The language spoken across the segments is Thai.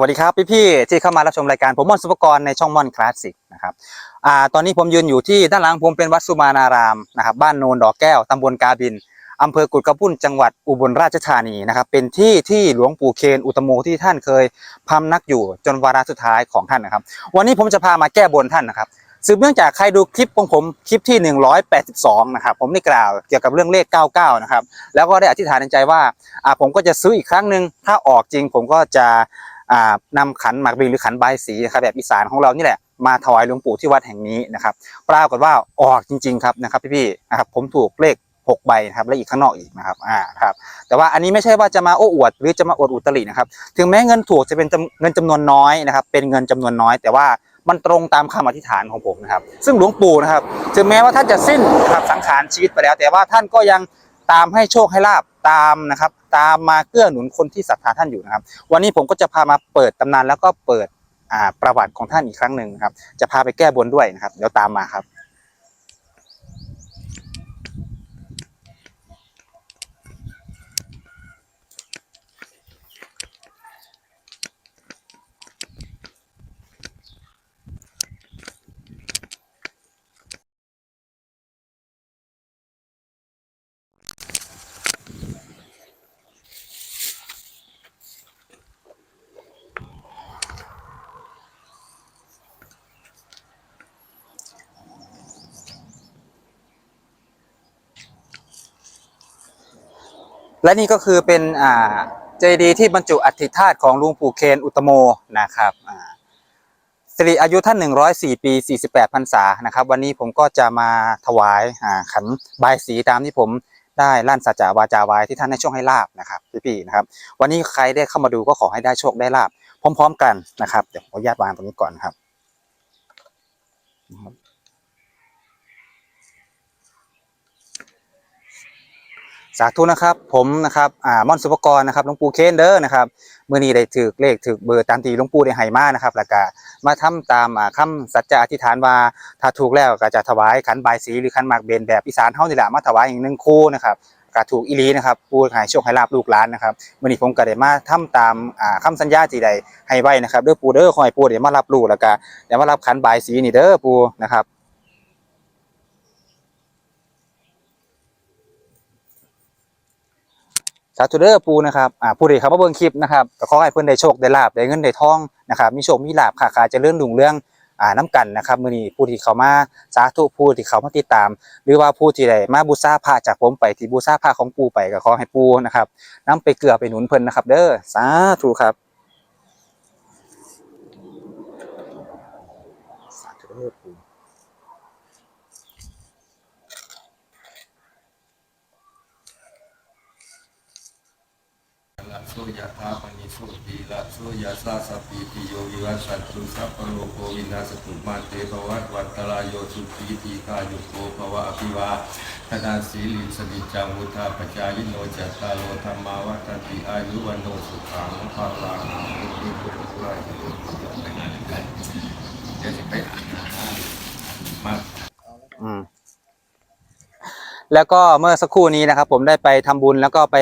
วัสดีครับพี่ๆที่เข้ามารับชมรายการผมม่อนสุปกรณ์ในช่องม่อนคลาสสิกนะครับอ่าตอนนี้ผมยืนอยู่ที่ด้านหลังผมเป็นวัดสุมานารามนะครับบ้านโนนดอกแก้วตำบลกาบินอำเภอกุดกระปุ่นจังหวัดอุบลราชธานีนะครับเป็นที่ที่หลวงปู่เคนอุตโมที่ท่านเคยพำนักอยู่จนวาระสุดท้ายของท่านนะครับ วันนี้ผมจะพามาแก้บนท่านนะครับสืบเนื่องจากใครดูคลิปของผมคลิปที่ 182 นะครับผมได้กล่าวเกี่ยวกับเรื่องเลข 99 นะครับแล้วก็ได้อธิษฐานในใจว่าอ่าผมก็จะซื้ออีกครั้งหนึ่งถ้าออกจริงผมก็จะานำขันหมากบิงหรือขันใบสีนะครับแบบอีสานของเรานี่แหละมาถวายหลวงปู่ที่วัดแห่งนี้นะครับปรากฏว่าออกจริง ๆ ครับนะครับพี่ๆนะครับผมถูกเลข6ใบนะครับและอีกข้างนอกอีกนะครับอ่าครับแต่ว่าอันนี้ไม่ใช่ว่าจะมาโอ้อวด หรือจะมาอวดอุตรินะครับถึงแม้เงินถูกจะเป็นเงินจำนวนน้อยนะครับเป็นเงินจำนวนน้อย แต่ว่ามันตรงตามคำอธิษฐานของผมนะครับ ซึ่งหลวงปู่นะครับถึงแม้ว่าท่านจะสิ้นนะครับสังขารชีวิตไปแล้ว แต่ว่าท่านก็ยังตามให้โชคให้ลาบ ตามนะครับ ตามมาเกื้อหนุนคนที่ศรัทธาท่านอยู่นะครับ วันนี้ผมก็จะพามาเปิดตำนานแล้วก็เปิดประวัติของท่านอีกครั้งหนึ่งครับ จะพาไปแก้บนด้วยนะครับ เดี๋ยวตามมาครับ และนี่ก็คือเป็นอ่าเจดีย์ที่บรรจุอัฐิธาตุของหลุงปู่เคนอุตโมนะครับอ่าสิริอายุท่าน 104 ปี 48พรรษานะครับ วันนี้ผมก็จะมาถวายาขันบายสีตามที่ผมได้ลั่นสัจจาวาจาไว้ที่ท่านให้โชคให้ลาบนะครับพี่ๆนะครับ วันนี้ใครได้เข้ามาดูก็ขอให้ได้โชคได้ลาบพร้อม ๆ กันนะครับ เดี๋ยวขออนุญาตวางตรงนี้ก่อนนะครับ สาธุนะครับ ผมนะครับอ่าม่อนสุภกรนะครับหลวงปู่เคนเด้อนะครับเมื่อนี้ได้ถือเลขถือเบอร์ตามที่หลวงปู่ได้ให้มานะครับแล้วก็มาทำตามอ่าคำสัจจะอธิษฐานว่าถ้าถูกแล้วก็จะถวายขันบายสีหรือขันหมากเบนแบบอีสานเฮานี่แหละมาถวายอีกหนึ่งคู่นะครับก็ถูกอีหลีนะครับปู่ให้โชคให้ลาบลูกหลานนะครับเมื่อนี้ผมก็ได้มาทำตามอ่าคำสัญญาที่ได้ให้ไว้นะครับเด้อปู่เด้อขอให้ปู่ได้มารับรู้แล้วก็ได้มารับขันบายสีนี่เด้อปู่นะครับ สาธุเด้อปูนะครับอ่าผู้ใดเขามาเบิ่งคลิปนะครับก็ขอให้เพิ่นได้โชคได้ลาบได้เงินได้ทองนะครับมีโชคมีลาบค้าขายเจริญรุ่งเรื่องอ่าน้ำกันนะครับมือนี้ผู้ที่เขามาสาธุผู้ที่เขามาติดตาม หรือว่าผู้ที่ได้มาบูชาพระจากผมไปที่บูชาพระของปูไปก็ขอให้ปูนะครับนำไปเกลือไปหนุนเพิ่นนะครับ เด้อสาธุครับสาธุเด้อปู ละโสยะธาปนิโสติละโสยะสาสปีติโยวิวัสสันตุสัพพะโลกโควินาสตุมาเตภวัตวันตรายโยสุขีตีกายุโกภวะอภิวาธนาสีลิสนิจังวุธาปจายโนจัตตาโลธรรมาวัตติอายุวันโนสุขังภาลังอุติปุริสุรายุไปงานกันเดี๋ยวจะไปอ่านมา อืม แล้วก็เมื่อสักครู่นี้นะครับ ผมได้ไปทำบุญแล้วก็ไป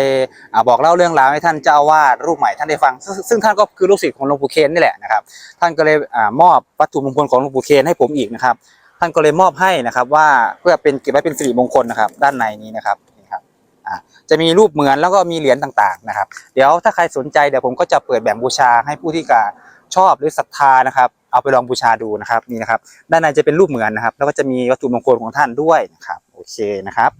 อบอกเล่าเรื่องราวให้ท่านเจ้าอาวาสรูปใหม่ท่านได้ฟัง ซึ่งท่านก็คือลูกศิษย์ของหลวงปู่เคนนี่แหละนะครับ ท่านก็เลยอมอบวัตถุมงคลของหลวงปู่เคนให้ผมอีกนะครับ ท่านก็เลยมอบให้นะครับว่าเพื่อเป็นเก็บไว้เป็นสิริมงคลนะครับ ด้านในนี้นะครับนี่ครับจะมีรูปเหมือนแล้วก็มีเหรียญต่างๆนะครับ เดี๋ยวถ้าใครสนใจเดี๋ยวผมก็จะเปิดแบ่งบูชาให้ผู้ที่กาชอบหรือศรัทธานะครับ เอาไปลองบูชาดูนะครับนี่นะครับ ด้านในจะเป็นรูปเหมือนนะครับ แล้วก็จะมีวัตถุมงคลของท่านด้วยนะครับ โอเคนะครับ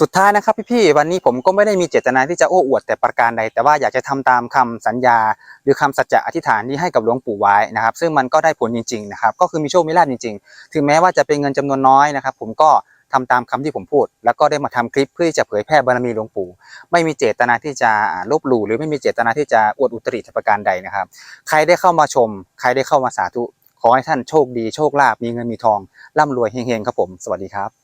สุดท้ายนะครับพี่ๆวันนี้ผมก็ไม่ได้มีเจตนาที่จะโอ้อวดแต่ประการใด แต่ว่าอยากจะทำตามคำสัญญา หรือคำสัจจะอธิษฐานที่ให้กับหลวงปู่ไว้นะครับ ซึ่งมันก็ได้ผลจริงๆนะครับก็คือมีโชคมีลาภจริง ๆ ถึงแม้ว่าจะเป็นเงินจำนวนน้อยนะครับ ผมก็ทำตามคำที่ผมพูด แล้วก็ได้มาทำคลิปเพื่อที่จะเผยแพร่บารมีหลวงปู่ ไม่มีเจตนาที่จะลบหลู่หรือไม่มีเจตนาที่จะอวดอุตริแต่ประการใดนะครับ ใครได้เข้ามาชม ใครได้เข้ามาสาธุ ขอให้ท่านโชคดีโชคลาภมีเงินมีทองร่ำรวยเฮงๆครับผม สวัสดีครับ